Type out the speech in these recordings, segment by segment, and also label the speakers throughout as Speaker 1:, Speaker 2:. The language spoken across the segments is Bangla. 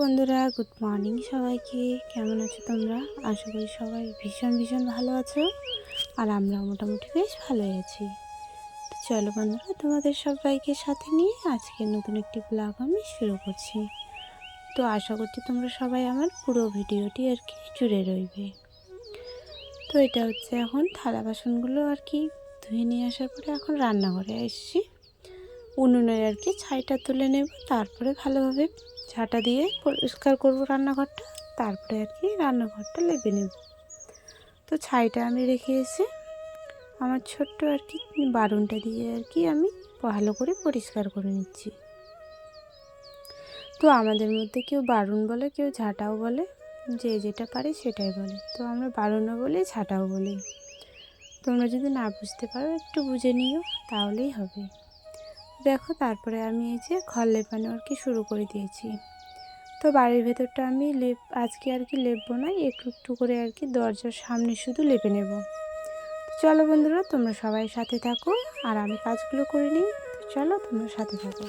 Speaker 1: বন্ধুরা গুড মর্নিং সবাইকে। কেমন আছো তোমরা? আশা করি সবাই ভীষণ ভীষণ ভালো আছো, আর আমরা মোটামুটি বেশ ভালোই আছি। তো চলো বন্ধুরা, তোমাদের সবাইকে সাথে নিয়ে আজকে নতুন একটি ব্লগ আমি শুরু করছি। তো আশা করছি তোমরা সবাই আমার পুরো ভিডিওটি আর কি জুড়ে রইবে। তো এটা হচ্ছে এখন থালা বাসনগুলো আর কি ধুয়ে নিয়ে আসার পরে এখন রান্নাঘরে এসেছি। উনুনে আর কি ছাইটা তুলে নেব, তারপরে ভালোভাবে ঝাঁটা দিয়ে পরিষ্কার করব রান্নাঘরটা, তারপরে আর কি রান্নাঘরটা লেপে নেব। তো ছাইটা আমি রেখে এসে আমার ছোট্ট আর কি বারুনটা দিয়ে আর কি আমি ভালো করে পরিষ্কার করে নিচ্ছি। তো আমাদের মধ্যে কেউ বারুন বলে, কেউ ঝাঁটাও বলে, যে যেটা পারে সেটাই বলে। তো আমরা বারুনও বলি, ঝাঁটাও বলি। তোমরা যদি না বুঝতে পারো, একটু বুঝে নিও, তাহলেই হবে। দেখো, তারপরে আমি এই যে ঘর লেপানো আর কি শুরু করে দিয়েছি। তো বাড়ির ভেতরটা আমি লেপ, আজকে আর কি লেপবো না, একটু একটু করে আর কি দরজার সামনে শুধু লেপে নেব। চলো বন্ধুরা, তোমরা সবাই সাথে থাকো, আর আমি কাজগুলো করে নিই। চলো, তোমরা সাথে থাকো।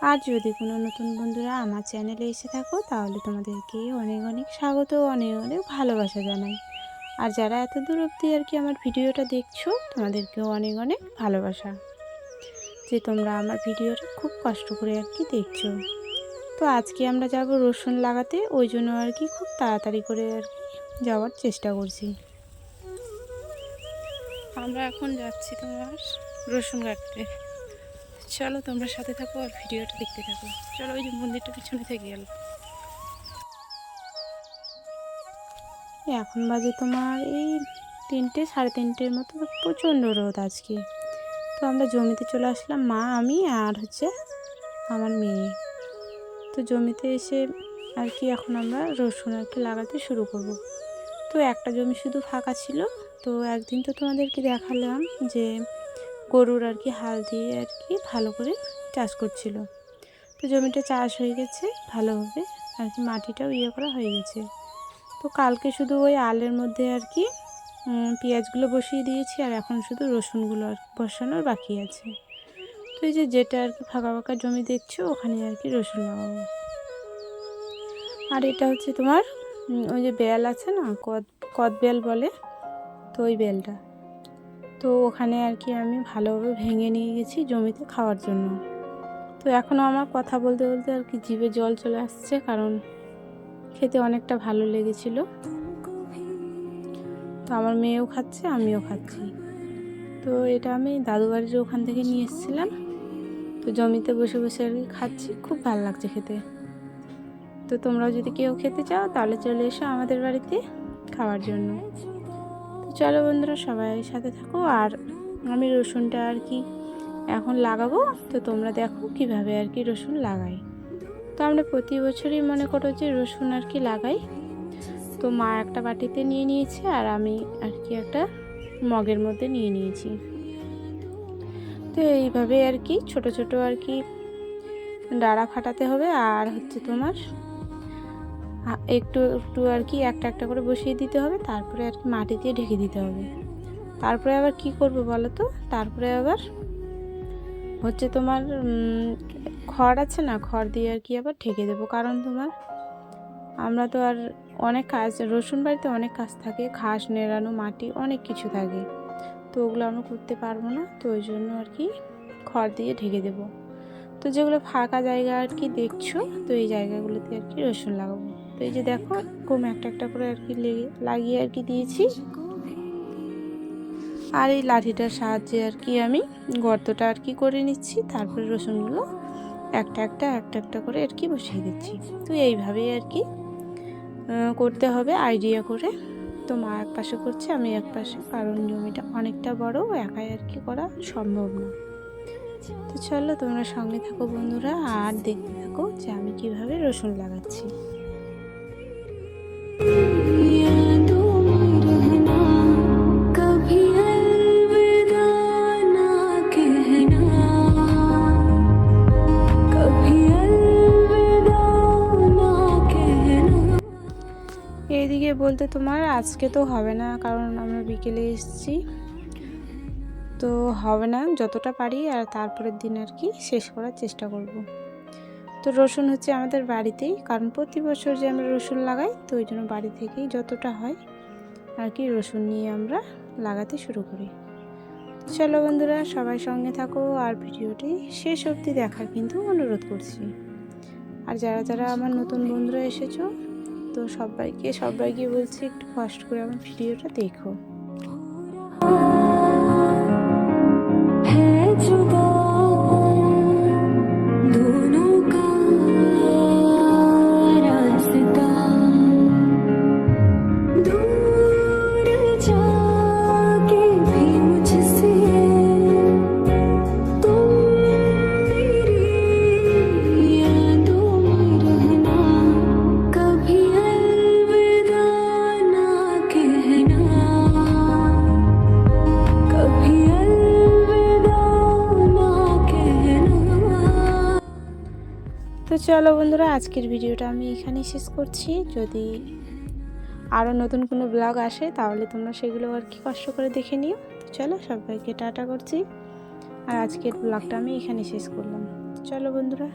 Speaker 1: আর যদি কোনো নতুন বন্ধুরা আমার চ্যানেলে এসে থাকো, তাহলে তোমাদেরকে অনেক অনেক স্বাগত, অনেক অনেক ভালোবাসা জানাই। আর যারা এত দূর অবধি আর কি আমার ভিডিওটা দেখছ, তোমাদেরকেও অনেক অনেক ভালোবাসা। যে তোমরা আমার ভিডিওটা খুব কষ্ট করে আর কি দেখছ। তো আজকে আমরা যাব রসুন লাগাতে, ওই জন্য আর কি খুব তাড়াতাড়ি করে আর কি যাওয়ার চেষ্টা করছি। আমরা এখন যাচ্ছি তোমার রসুন কাটতে। চলো তোমরা সাথে থাকো আর ভিডিওটা দেখতে থাকো। চলো ওই যে মন্দিরটা পিছনে থেকে গেল। এখন বাজে তোমার এই তিনটে, সাড়ে তিনটের মতো, প্রচণ্ড রোদ আজকে। তো আমরা জমিতে চলে আসলাম, মা, আমি আর হচ্ছে আমার মেয়ে। তো জমিতে এসে আর কি এখন আমরা রসুন আর কি লাগাতে শুরু করব। তো একটা জমি শুধু ফাঁকা ছিল, তো একদিন তো তোমাদেরকে দেখালাম যে গরুর আর কি হাল দিয়ে আর কি ভালো করে চাষ করছিল। তো জমিটা চাষ হয়ে গেছে ভালোভাবে আর কি মাটিটাও ইয়ে করা হয়ে গেছে। তো কালকে শুধু ওই আলের মধ্যে আর কি পেঁয়াজগুলো বসিয়ে দিয়েছি আর এখন শুধু রসুনগুলো আর বসানোর বাকি আছে। তো এই যে যেটা আর কি ফাঁকা ফাঁকা জমি দেখছ, ওখানে আর কি রসুন লাগাবো। আর এটা হচ্ছে তোমার ওই যে বেল আছে না, কদ কদ বেল বলে, তো ওই বেলটা। তো ওখানে আর কি আমি ভালোভাবে ভেঙে নিয়ে গেছি জমিতে খাওয়ার জন্য। তো এখনও আমার কথা বলতে বলতে আর কি জিভে জল চলে আসছে কারণ খেতে অনেকটা ভালো লেগেছিল। তো আমার মেয়েও খাচ্ছে, আমিও খাচ্ছি। তো এটা আমি দাদু বাড়ির ওখান থেকে নিয়ে এসেছিলাম, তো জমিতে বসে বসে আর কি খাচ্ছি, খুব ভালো লাগছে খেতে। তো তোমরাও যদি কেউ খেতে চাও তাহলে চলে এসো আমাদের বাড়িতে খাওয়ার জন্য। চলো বন্ধুরা সবাই সাথে থাকো। আর আমি রসুনটা আর কি এখন লাগাবো। তো তোমরা দেখো কীভাবে আর কি রসুন লাগাই। তো আমরা প্রতি বছরই মনে করো যে রসুন আর কি লাগাই। তো মা একটা বাটিতে নিয়ে নিয়েছে আর আমি আর কি একটা মগের মধ্যে নিয়ে নিয়েছি। তো এইভাবে আর কি ছোট ছোট আর কি ডাড়া ফাটাতে হবে। আর হচ্ছে তোমার একটু একটু আর কি একটা একটা করে বসিয়ে দিতে হবে, তারপরে আর কি মাটি দিয়ে ঢেকে দিতে হবে। তারপরে আবার কি করব বলো তো? তারপরে আবার হচ্ছে তোমার খড় আছে না, খড় দিয়ে আর কি আবার ঢেকে দেবো। কারণ তোমার, আমরা তো আর অনেক কাজ, রসুন বাড়িতে অনেক কাজ থাকে, ঘাস, নেড়ানো, মাটি অনেক কিছু থাকে। তো ওগুলো আমরা করতে পারব না, তো ওই জন্য আর কি খড় দিয়ে ঢেকে দেবো। তো যেগুলো ফাঁকা জায়গা আর কি দেখছ, তো এই জায়গাগুলোতে আর কি রসুন লাগাবো। তো এই যে দেখো কম একটা একটা করে আর কি লেগে লাগিয়ে আর কি দিয়েছি। আর এই লাঠিটার সাহায্যে আর কি আমি গর্তটা আর কি করে নিচ্ছি। তারপরে রসুনগুলো একটা একটা একটা একটা করে আর কি বসিয়ে দিচ্ছি। তো এইভাবেই আর কি করতে হবে। আইডিয়া করে তো মা এক পাশে করছে, আমি এক পাশে। কারণ জমিটা অনেকটা বড়, একাই আর কি করা সম্ভব না। তো চলো তোমরা সঙ্গে থাকো বন্ধুরা, আর দেখতে থাকো যে আমি কীভাবে রসুন লাগাচ্ছি। গিয়ে বলতে তোমার আজকে তো হবে না, কারণ আমরা বিকেলে এসেছি। তো হবে না, যতটা পারি আর তারপরের দিন আর কি শেষ করার চেষ্টা করব। তো রসুন হচ্ছে আমাদের বাড়িতেই, কারণ প্রতি বছর যে আমরা রসুন লাগাই, তো ওই জন্য বাড়ি থেকেই যতটা হয় আর কি রসুন নিয়ে আমরা লাগাতে শুরু করি। চলো বন্ধুরা, সবাই সঙ্গে থাকো আর ভিডিওটি শেষ অবধি দেখার কিন্তু অনুরোধ করছি। আর যারা যারা আমার নতুন বন্ধুরা এসেছ তো সবাইকে সবাইকে বলছি একটু ফাস্ট করে আমার ভিডিওটা দেখো। চলো বন্ধুরা, আজকের ভিডিওটা আমি এখানেই শেষ করছি। যদি আরও নতুন কোনো ব্লগ আসে, তাহলে তোমরা সেগুলো আর কি কষ্ট করে দেখে নিও। তো চলো, সবাইকে টাটা করছি। আর আজকের ব্লগটা আমি এখানে শেষ করলাম। চলো বন্ধুরা